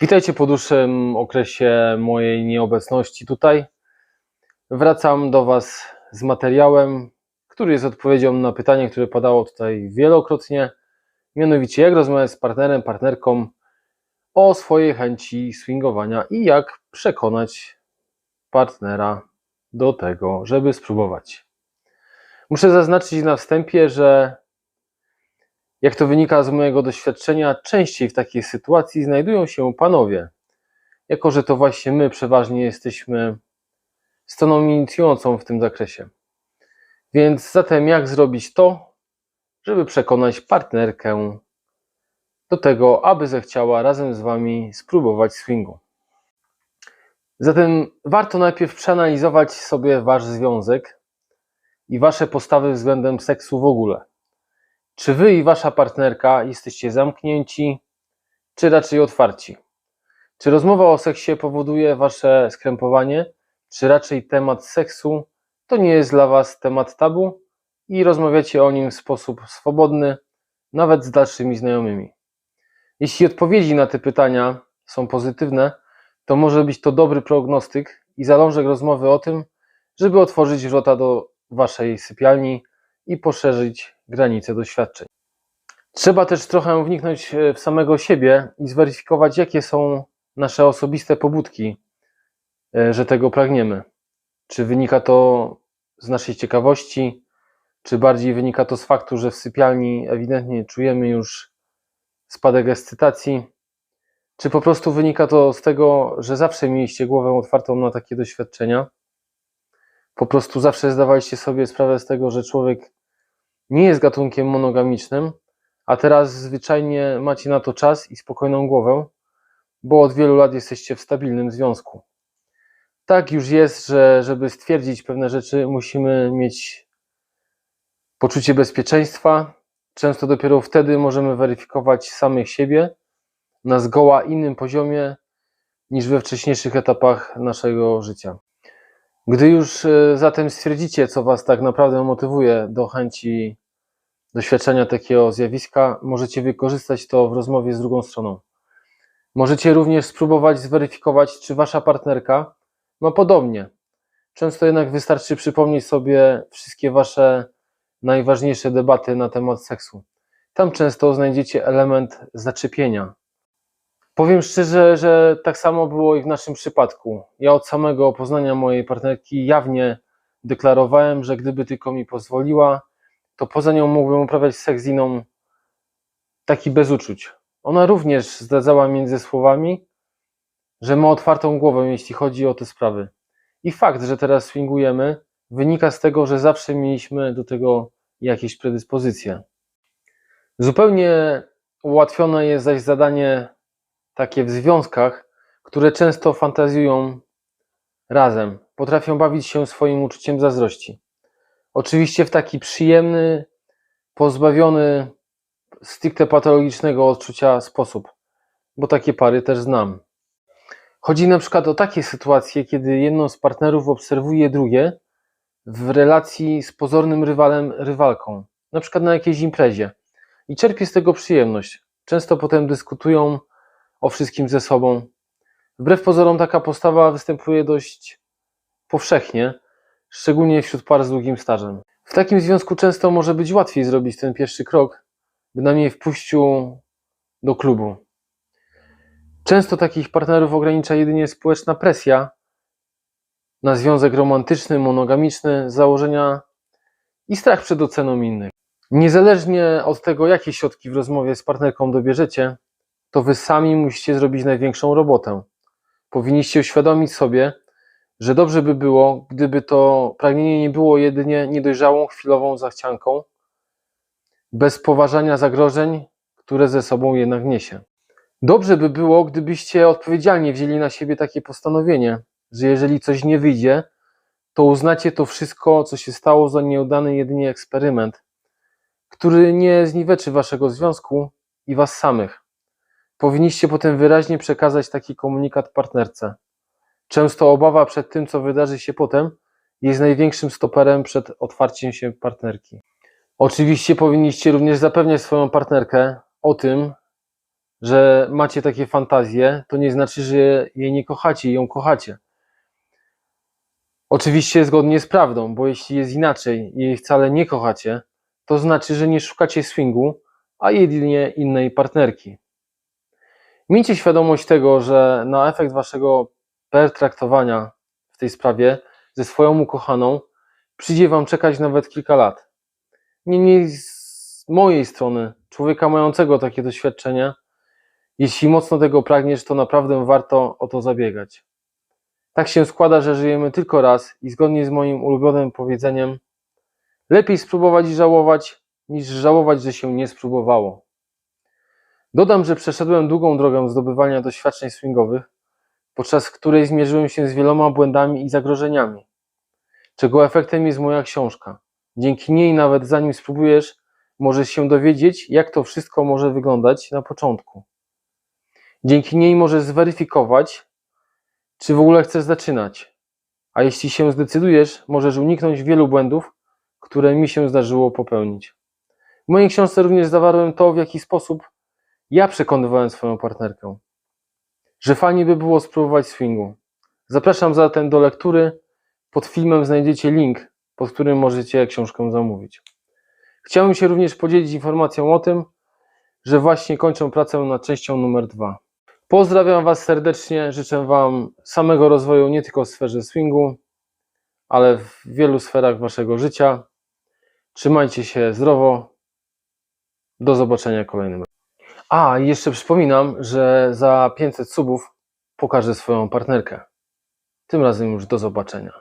Witajcie po dłuższym okresie mojej nieobecności tutaj. Wracam do Was z materiałem, który jest odpowiedzią na pytanie, które padało tutaj wielokrotnie. Mianowicie, jak rozmawiać z partnerem, partnerką o swojej chęci swingowania i jak przekonać partnera do tego, żeby spróbować. Muszę zaznaczyć na wstępie, że jak to wynika z mojego doświadczenia, częściej w takiej sytuacji znajdują się panowie, jako że to właśnie my przeważnie jesteśmy stroną inicjującą w tym zakresie. Więc zatem, jak zrobić to, żeby przekonać partnerkę do tego, aby zechciała razem z wami spróbować swingu? Zatem warto najpierw przeanalizować sobie wasz związek i wasze postawy względem seksu w ogóle. Czy wy i wasza partnerka jesteście zamknięci, czy raczej otwarci? Czy rozmowa o seksie powoduje wasze skrępowanie, czy raczej temat seksu to nie jest dla was temat tabu i rozmawiacie o nim w sposób swobodny, nawet z dalszymi znajomymi? Jeśli odpowiedzi na te pytania są pozytywne, to może być to dobry prognostyk i zalążek rozmowy o tym, żeby otworzyć wrota do waszej sypialni i poszerzyć granice doświadczeń. Trzeba też trochę wniknąć w samego siebie i zweryfikować, jakie są nasze osobiste pobudki, e, że tego pragniemy. Czy wynika to z naszej ciekawości, czy bardziej wynika to z faktu, że w sypialni ewidentnie czujemy już spadek ekscytacji, czy po prostu wynika to z tego, że zawsze mieliście głowę otwartą na takie doświadczenia? Po prostu zawsze zdawaliście sobie sprawę z tego, że człowiek nie jest gatunkiem monogamicznym, a teraz zwyczajnie macie na to czas i spokojną głowę, bo od wielu lat jesteście w stabilnym związku. Tak już jest, że żeby stwierdzić pewne rzeczy, musimy mieć poczucie bezpieczeństwa. Często dopiero wtedy możemy weryfikować samych siebie na zgoła innym poziomie niż we wcześniejszych etapach naszego życia. Gdy już e, zatem stwierdzicie, co Was tak naprawdę motywuje do chęci doświadczenia takiego zjawiska, możecie wykorzystać to w rozmowie z drugą stroną. Możecie również spróbować zweryfikować, czy Wasza partnerka ma podobnie. Często jednak wystarczy przypomnieć sobie wszystkie Wasze najważniejsze debaty na temat seksu. Tam często znajdziecie element zaczepienia, Powiem szczerze, że tak samo było i w naszym przypadku. Ja od samego poznania mojej partnerki jawnie deklarowałem, że gdyby tylko mi pozwoliła, to poza nią mógłbym uprawiać seks z inną taki bez uczuć. Ona również zdradzała między słowami, że ma otwartą głowę, jeśli chodzi o te sprawy. I fakt, że teraz swingujemy, wynika z tego, że zawsze mieliśmy do tego jakieś predyspozycje. Zupełnie ułatwione jest zaś zadanie takie w związkach, które często fantazjują razem, potrafią bawić się swoim uczuciem zazdrości. Oczywiście w taki przyjemny, pozbawiony stricte patologicznego odczucia sposób, bo takie pary też znam. Chodzi na przykład o takie sytuacje, kiedy jedno z partnerów obserwuje drugie w relacji z pozornym rywalem, rywalką, na przykład na jakiejś imprezie i czerpie z tego przyjemność. Często potem dyskutują o wszystkim ze sobą. Wbrew pozorom taka postawa występuje dość powszechnie, szczególnie wśród par z długim stażem. W takim związku często może być łatwiej zrobić ten pierwszy krok, bynajmniej w pójściu do klubu. Często takich partnerów ogranicza jedynie społeczna presja na związek romantyczny, monogamiczny założenia i strach przed oceną innych. Niezależnie od tego, jakie środki w rozmowie z partnerką dobierzecie, to wy sami musicie zrobić największą robotę. Powinniście uświadomić sobie, że dobrze by było, gdyby to pragnienie nie było jedynie niedojrzałą, chwilową zachcianką, bez poważania zagrożeń, które ze sobą jednak niesie. Dobrze by było, gdybyście odpowiedzialnie wzięli na siebie takie postanowienie, że jeżeli coś nie wyjdzie, to uznacie to wszystko, co się stało, za nieudany jedynie eksperyment, który nie zniweczy waszego związku i was samych. Powinniście potem wyraźnie przekazać taki komunikat partnerce. Często obawa przed tym, co wydarzy się potem, jest największym stoperem przed otwarciem się partnerki. Oczywiście powinniście również zapewniać swoją partnerkę o tym, że macie takie fantazje, to nie znaczy, że jej nie kochacie i ją kochacie. Oczywiście zgodnie z prawdą, bo jeśli jest inaczej i jej wcale nie kochacie, to znaczy, że nie szukacie swingu, a jedynie innej partnerki. Miejcie świadomość tego, że na efekt waszego pertraktowania w tej sprawie ze swoją ukochaną przyjdzie wam czekać nawet kilka lat. Niemniej z mojej strony, człowieka mającego takie doświadczenie, jeśli mocno tego pragniesz, to naprawdę warto o to zabiegać. Tak się składa, że żyjemy tylko raz i zgodnie z moim ulubionym powiedzeniem, lepiej spróbować i żałować, niż żałować, że się nie spróbowało. Dodam, że przeszedłem długą drogę zdobywania doświadczeń swingowych, podczas której zmierzyłem się z wieloma błędami i zagrożeniami, czego efektem jest moja książka. Dzięki niej, nawet zanim spróbujesz, możesz się dowiedzieć, jak to wszystko może wyglądać na początku. Dzięki niej możesz zweryfikować, czy w ogóle chcesz zaczynać. A jeśli się zdecydujesz, możesz uniknąć wielu błędów, które mi się zdarzyło popełnić. W mojej książce również zawarłem to, w jaki sposób ja przekonywałem swoją partnerkę, że fajnie by było spróbować swingu. Zapraszam zatem do lektury. Pod filmem znajdziecie link, pod którym możecie książkę zamówić. Chciałem się również podzielić informacją o tym, że właśnie kończę pracę nad częścią numer dwa. Pozdrawiam Was serdecznie, życzę Wam samego rozwoju nie tylko w sferze swingu, ale w wielu sferach Waszego życia. Trzymajcie się zdrowo. Do zobaczenia kolejnym razem. A, jeszcze przypominam, że za 500 subów pokażę swoją partnerkę. Tym razem już do zobaczenia.